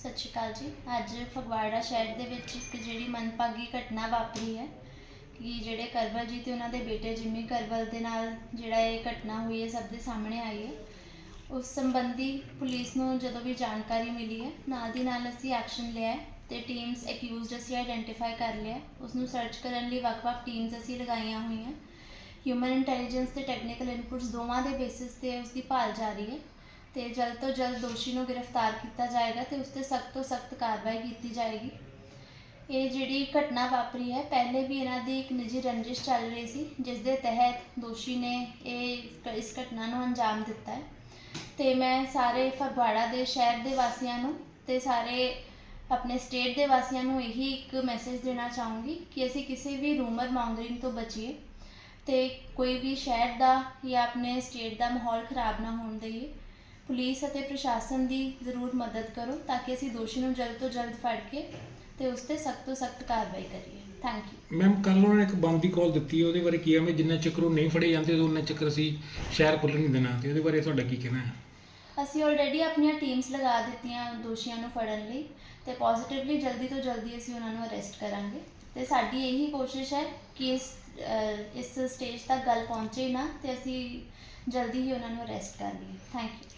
ਸਤਿ ਸ਼੍ਰੀ ਅਕਾਲ ਜੀ। ਅੱਜ ਫਗਵਾੜਾ ਸ਼ਹਿਰ ਦੇ ਵਿੱਚ ਇੱਕ ਜਿਹੜੀ ਮੰਦਭਾਗੀ ਘਟਨਾ ਵਾਪਰੀ ਹੈ ਕਿ ਜਿਹੜੇ ਕਰਵਲ ਜੀ ਤੇ ਉਹਨਾਂ ਦੇ ਬੇਟੇ ਜਿੰਮੀ ਕਰਵਲ ਦੇ ਨਾਲ ਜਿਹੜਾ ਇਹ ਘਟਨਾ ਹੋਈ ਹੈ, ਸਭ ਦੇ ਸਾਹਮਣੇ ਆਈ ਹੈ। ਉਸ ਸੰਬੰਧੀ ਪੁਲਿਸ ਨੂੰ ਜਦੋਂ ਵੀ ਜਾਣਕਾਰੀ ਮਿਲੀ ਹੈ, ਨਾਲ ਦੀ ਨਾਲ ਅਸੀਂ ਐਕਸ਼ਨ ਲਿਆ ਹੈ ਤੇ ਟੀਮਸ ਅਕਿਊਜ਼ਡ ਅਸੀਂ ਆਇਡੈਂਟੀਫਾਈ ਕਰ ਲਿਆ ਹੈ। ਉਸ ਨੂੰ ਸਰਚ ਕਰਨ ਲਈ ਵੱਖ-ਵੱਖ ਟੀਮਸ ਅਸੀਂ ਲਗਾਈਆਂ ਹੋਈਆਂ। ਹਿਊਮਨ ਇੰਟੈਲੀਜੈਂਸ ਤੇ ਟੈਕਨੀਕਲ ਇਨਪੁਟਸ ਦੋਵਾਂ ਦੇ ਬੇਸਿਸ ਤੇ ਉਸ ਦੀ ਭਾਲ ਜਾਰੀ ਹੈ। ਤੇ ਜਲਦ ਤੋਂ ਜਲਦ ਦੋਸ਼ੀ ਨੂੰ ਗ੍ਰਿਫਤਾਰ ਕੀਤਾ ਜਾਏਗਾ ਤੇ ਉਸ ਤੇ ਸਖਤ ਤੋਂ ਸਖਤ ਕਾਰਵਾਈ ਕੀਤੀ ਜਾਏਗੀ। ਇਹ ਜਿਹੜੀ ਘਟਨਾ ਵਾਪਰੀ ਹੈ, ਪਹਿਲੇ ਵੀ ਇਹਨਾਂ ਦੀ ਇੱਕ ਨਿੱਜੀ ਰੰਜਿਸ਼ ਚੱਲ ਰਹੀ ਸੀ ਜਿਸ ਦੇ ਤਹਿਤ ਦੋਸ਼ੀ ਨੇ ਇਹ ਇਸ ਘਟਨਾ ਨੂੰ ਅੰਜਾਮ ਦਿੱਤਾ ਹੈ। ਤੇ ਮੈਂ ਸਾਰੇ ਫਗਵਾੜਾ ਦੇ ਸ਼ਹਿਰ ਦੇ ਵਾਸੀਆਂ ਨੂੰ ਤੇ ਸਾਰੇ ਆਪਣੇ ਸਟੇਟ ਦੇ ਵਾਸੀਆਂ ਨੂੰ ਇਹੀ ਇੱਕ ਮੈਸੇਜ ਦੇਣਾ ਚਾਹੂੰਗੀ ਕਿ ਅਸੀਂ ਕਿਸੇ ਵੀ ਰੂਮਰ ਮੌਂਗਰਿੰਗ ਤੋਂ ਬਚੀਏ ਤੇ ਕੋਈ ਵੀ ਸ਼ਹਿਰ ਦਾ ਜਾਂ ਆਪਣੇ ਸਟੇਟ ਦਾ ਮਾਹੌਲ ਖਰਾਬ ਨਾ ਹੋਣ ਦੇਈਏ। ਪੁਲਿਸ ਅਤੇ ਪ੍ਰਸ਼ਾਸਨ ਦੀ ਜ਼ਰੂਰ ਮਦਦ ਕਰੋ ਤਾਂ ਕਿ ਅਸੀਂ ਦੋਸ਼ੀ ਨੂੰ ਜਲਦ ਤੋਂ ਜਲਦ ਫੜ ਕੇ ਤੇ ਉਸ ਤੇ ਸਖਤ ਤੋਂ ਸਖਤ ਕਾਰਵਾਈ ਕਰੀਏ। ਥੈਂਕ ਯੂ ਮੈਮ ਕੱਲ ਉਹਨਾਂ ਨੇ ਇੱਕ ਬੰਦ ਦੀ ਕਾਲ ਦਿੱਤੀ ਉਹਦੇ ਬਾਰੇ ਕੀ ਹੈ ਮੈਂ ਜਿੰਨਾ ਚੱਕਰ ਉਹ ਨਹੀਂ ਫੜੇ ਜਾਂਦੇ ਉਹਨਾਂ ਚੱਕਰ ਅਸੀਂ ਸ਼ਹਿਰ ਖੁੱਲ੍ਹਣ ਨਹੀਂ ਦੇਣਾ ਤੇ ਉਹਦੇ ਬਾਰੇ ਤੁਹਾਡਾ ਕੀ ਕਹਿਣਾ ਹੈ? ਅਸੀਂ ਆਲਰੇਡੀ ਆਪਣੀਆਂ ਟੀਮਸ ਲਗਾ ਦਿੱਤੀਆਂ ਦੋਸ਼ੀਆਂ ਨੂੰ ਫੜਨ ਲਈ ਤੇ ਪੋਜ਼ਿਟਿਵਲੀ ਜਲਦੀ ਤੋਂ ਜਲਦੀ ਅਸੀਂ ਉਹਨਾਂ ਨੂੰ ਅਰੈਸਟ ਕਰਾਂਗੇ। ਤੇ ਸਾਡੀ ਇਹੀ ਕੋਸ਼ਿਸ਼ ਹੈ ਕਿ ਇਸ ਅਹ, ਇਸ ਸਟੇਜ ਤੱਕ ਗੱਲ ਪਹੁੰਚੇ ਨਾ ਤੇ ਅਸੀਂ ਜਲਦੀ ਹੀ ਉਹਨਾਂ ਨੂੰ ਅਰੈਸਟ ਕਰ ਲਈਏ। Thank you